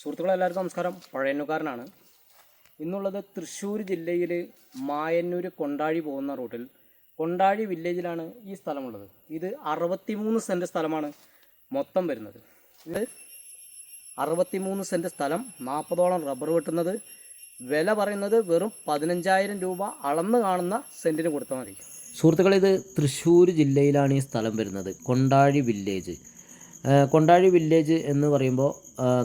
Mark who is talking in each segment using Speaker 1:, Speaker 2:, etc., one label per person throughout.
Speaker 1: സുഹൃത്തുക്കളെ എല്ലാവർക്കും നമസ്കാരം. പഴയന്നുകാരനാണ് ഇന്നുള്ളത് തൃശ്ശൂർ ജില്ലയിൽ മായന്നൂർ കൊണ്ടാഴി പോകുന്ന റൂട്ടിൽ. കൊണ്ടാഴി വില്ലേജിലാണ് ഈ സ്ഥലമുള്ളത്. ഇത് അറുപത്തിമൂന്ന് സെന്റ് സ്ഥലമാണ് മൊത്തം വരുന്നത്. ഇത് അറുപത്തിമൂന്ന് സെന്റ് സ്ഥലം നാൽപ്പതോളം റബ്ബർ വെട്ടുന്നത്. വില പറയുന്നത് വെറും പതിനഞ്ചായിരം രൂപ അളന്ന് കാണുന്ന സെന്റിന് കൊടുത്താൽ മതി. സുഹൃത്തുക്കളെ ഇത് തൃശ്ശൂർ ജില്ലയിലാണ് ഈ സ്ഥലം വരുന്നത്. കൊണ്ടാഴി വില്ലേജ്. കൊണ്ടാഴി വില്ലേജ് എന്ന് പറയുമ്പോൾ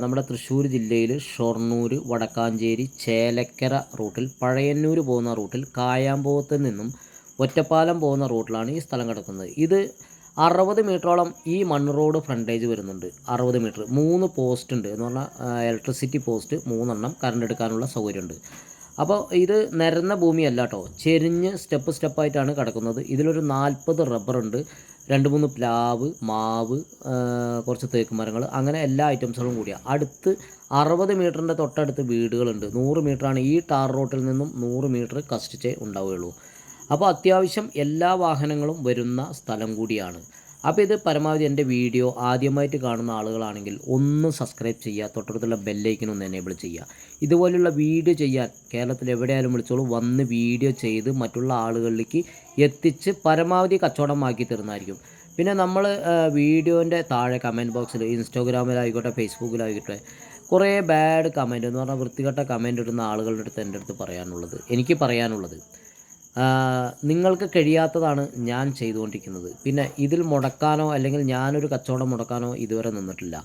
Speaker 1: നമ്മുടെ തൃശ്ശൂർ ജില്ലയിൽ ഷൊർണൂർ വടക്കാഞ്ചേരി ചേലക്കര റൂട്ടിൽ പഴയന്നൂർ പോകുന്ന റൂട്ടിൽ കായാമ്പോത്ത് നിന്നും ഒറ്റപ്പാലം പോകുന്ന റൂട്ടിലാണ് ഈ സ്ഥലം കിടക്കുന്നത്. ഇത് അറുപത് മീറ്ററോളം ഈ മണ്ണ് റോഡ് ഫ്രണ്ടേജ് വരുന്നുണ്ട്. അറുപത് മീറ്റർ. മൂന്ന് പോസ്റ്റ് ഉണ്ട്. എന്ന് പറഞ്ഞാൽ ഇലക്ട്രിസിറ്റി പോസ്റ്റ് മൂന്നെണ്ണം കറണ്ട് എടുക്കാനുള്ള സൗകര്യമുണ്ട്. അപ്പോൾ ഇത് നിരന്ന ഭൂമിയല്ല കേട്ടോ. ചെരിഞ്ഞ് സ്റ്റെപ്പ് സ്റ്റെപ്പായിട്ടാണ് കിടക്കുന്നത്. ഇതിലൊരു നാൽപ്പത് റബ്ബറുണ്ട് രണ്ട് മൂന്ന് പ്ലാവ് മാവ് കുറച്ച് തേക്ക് മരങ്ങൾ അങ്ങനെ എല്ലാ ഐറ്റംസുകളും കൂടിയാണ് അടുത്ത് അറുപത് മീറ്ററിന്റെ തൊട്ടടുത്ത് വീടുകളുണ്ട്. നൂറ് മീറ്ററാണ് ഈ ടാർ റോട്ടിൽ നിന്നും നൂറ് മീറ്റർ കസ്റ്റിച്ചേ ഉണ്ടാവുകയുള്ളൂ. അപ്പോൾ അത്യാവശ്യം എല്ലാ വാഹനങ്ങളും വരുന്ന സ്ഥലം കൂടിയാണ്. അപ്പോൾ ഇത് പരമാവധി എന്റെ വീഡിയോ ആദ്യമായിട്ട് കാണുന്ന ആളുകളാണെങ്കിൽ ഒന്നും സബ്സ്ക്രൈബ് ചെയ്യുക തൊട്ടടുത്തുള്ള ബെല്ലൈക്കൻ ഒന്ന് എനേബിൾ ചെയ്യുക. ഇതുപോലുള്ള വീഡിയോ ചെയ്യാൻ കേരളത്തിൽ എവിടെയാലും വിളിച്ചോളൂ. വന്ന് വീഡിയോ ചെയ്ത് മറ്റുള്ള ആളുകളിലേക്ക് എത്തിച്ച് പരമാവധി കച്ചവടമാക്കി തരുന്നതായിരിക്കും പിന്നെ നമ്മൾ വീഡിയോന്റെ താഴെ കമന്റ് ബോക്സിൽ ഇൻസ്റ്റാഗ്രാമിലായിക്കോട്ടെ ഫേസ്ബുക്കിലായിക്കോട്ടെ കുറേ ബാഡ് കമന്റ് എന്ന് പറഞ്ഞാൽ വൃത്തികെട്ട കമന്റ് ഇടുന്ന ആളുകളുടെ അടുത്ത് എന്റെ അടുത്ത് പറയാനുള്ളത്. എനിക്ക് പറയാനുള്ളത് നിങ്ങൾക്ക് കഴിയാത്തതാണ് ഞാൻ ചെയ്തുകൊണ്ടിരിക്കുന്നത്. പിന്നെ ഇതിൽ മുടക്കാനോ അല്ലെങ്കിൽ ഞാനൊരു കച്ചവടം മുടക്കാനോ ഇതുവരെ നിന്നിട്ടില്ല.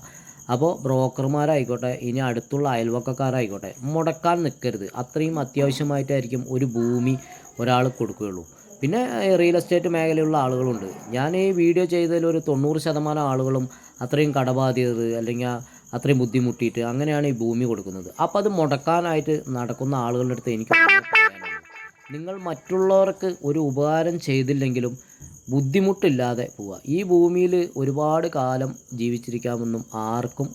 Speaker 1: അപ്പോൾ ബ്രോക്കർമാരായിക്കോട്ടെ ഇനി അടുത്തുള്ള അയൽവക്കക്കാരായിക്കോട്ടെ മുടക്കാൻ നിൽക്കരുത് അത്രയും അത്യാവശ്യമായിട്ടായിരിക്കും ഒരു ഭൂമി ഒരാൾ കൊടുക്കുകയുള്ളൂ. പിന്നെ റിയൽ എസ്റ്റേറ്റ് മേഖലയുള്ള ആളുകളുണ്ട്. ഞാൻ ഈ വീഡിയോ ചെയ്തതിൽ ഒരു തൊണ്ണൂറ് ശതമാനം ആളുകളും അത്രയും കടബാധ്യത അല്ലെങ്കിൽ അത്രയും ബുദ്ധിമുട്ടിയിട്ട് അങ്ങനെയാണ് ഈ ഭൂമി കൊടുക്കുന്നത്. അപ്പോൾ അത് മുടക്കാനായിട്ട് നടക്കുന്ന ആളുകളുടെ അടുത്ത് എനിക്ക്. നിങ്ങൾ മറ്റുള്ളവർക്ക് ഒരു ഉപകാരം ചെയ്തില്ലെങ്കിലും ബുദ്ധിമുട്ടില്ലാതെ പോവുക. ഈ ഭൂമിയിൽ ഒരുപാട് കാലം ജീവിച്ചിരിക്കാമെന്നും ആർക്കും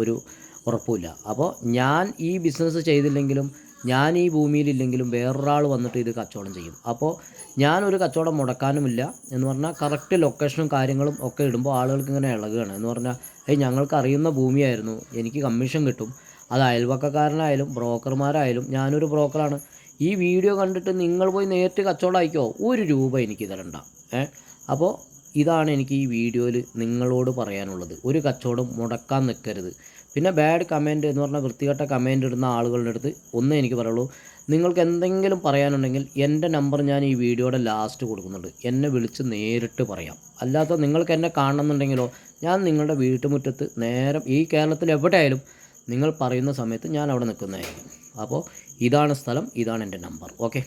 Speaker 1: ഒരു ഉറപ്പില്ല അപ്പോൾ ഞാൻ ഈ ബിസിനസ് ചെയ്തില്ലെങ്കിലും ഞാൻ ഈ ഭൂമിയിലില്ലെങ്കിലും വേറൊരാൾ വന്നിട്ട് ഇത് കച്ചവടം ചെയ്യും. അപ്പോൾ ഞാനൊരു കച്ചവടം മുടക്കാനുമില്ല എന്ന് പറഞ്ഞാൽ കറക്റ്റ് ലൊക്കേഷനും കാര്യങ്ങളും ഒക്കെ ഇടുമ്പോൾ ആളുകൾക്ക് ഇങ്ങനെ ഇളകുകയാണ് എന്ന് പറഞ്ഞാൽ ഏയ് ഞങ്ങൾക്ക് അറിയുന്ന ഭൂമിയായിരുന്നു. എനിക്ക് കമ്മീഷൻ കിട്ടും. അത് അയൽവക്കക്കാരനായാലും ബ്രോക്കർമാരായാലും ഞാനൊരു ബ്രോക്കറാണ്. ഈ വീഡിയോ കണ്ടിട്ട് നിങ്ങൾ പോയി നേരിട്ട് കച്ചവടം അയക്കോ ഒരു രൂപ എനിക്ക് തരണ്ട ഏ? അപ്പോൾ ഇതാണ് എനിക്ക് ഈ വീഡിയോയിൽ നിങ്ങളോട് പറയാനുള്ളത്. ഒരു കച്ചവടം മുടക്കാൻ നിൽക്കരുത് പിന്നെ ബാഡ് കമന്റ് എന്ന് പറഞ്ഞാൽ വൃത്തികെട്ട കമന്റ് ഇടുന്ന ആളുകളുടെ അടുത്ത് ഒന്നേ എനിക്ക് പറയുള്ളൂ. നിങ്ങൾക്ക് എന്തെങ്കിലും പറയാനുണ്ടെങ്കിൽ എന്റെ നമ്പർ ഞാൻ ഈ വീഡിയോയുടെ ലാസ്റ്റ് കൊടുക്കുന്നുണ്ട്. എന്നെ വിളിച്ച് നേരിട്ട് പറയാം. അല്ലാത്ത നിങ്ങൾക്ക് എന്നെ കാണണമെന്നുണ്ടെങ്കിലോ ഞാൻ നിങ്ങളുടെ വീട്ടുമുറ്റത്ത് നേരം ഈ കേരളത്തിൽ എവിടെയായാലും നിങ്ങൾ പറയുന്ന സമയത്ത് ഞാൻ അവിടെ നിൽക്കുന്നതായിരിക്കും. അപ്പോൾ ഇതാണ് സ്ഥലം ഇതാണ് എന്റെ നമ്പർ. ഓക്കെ?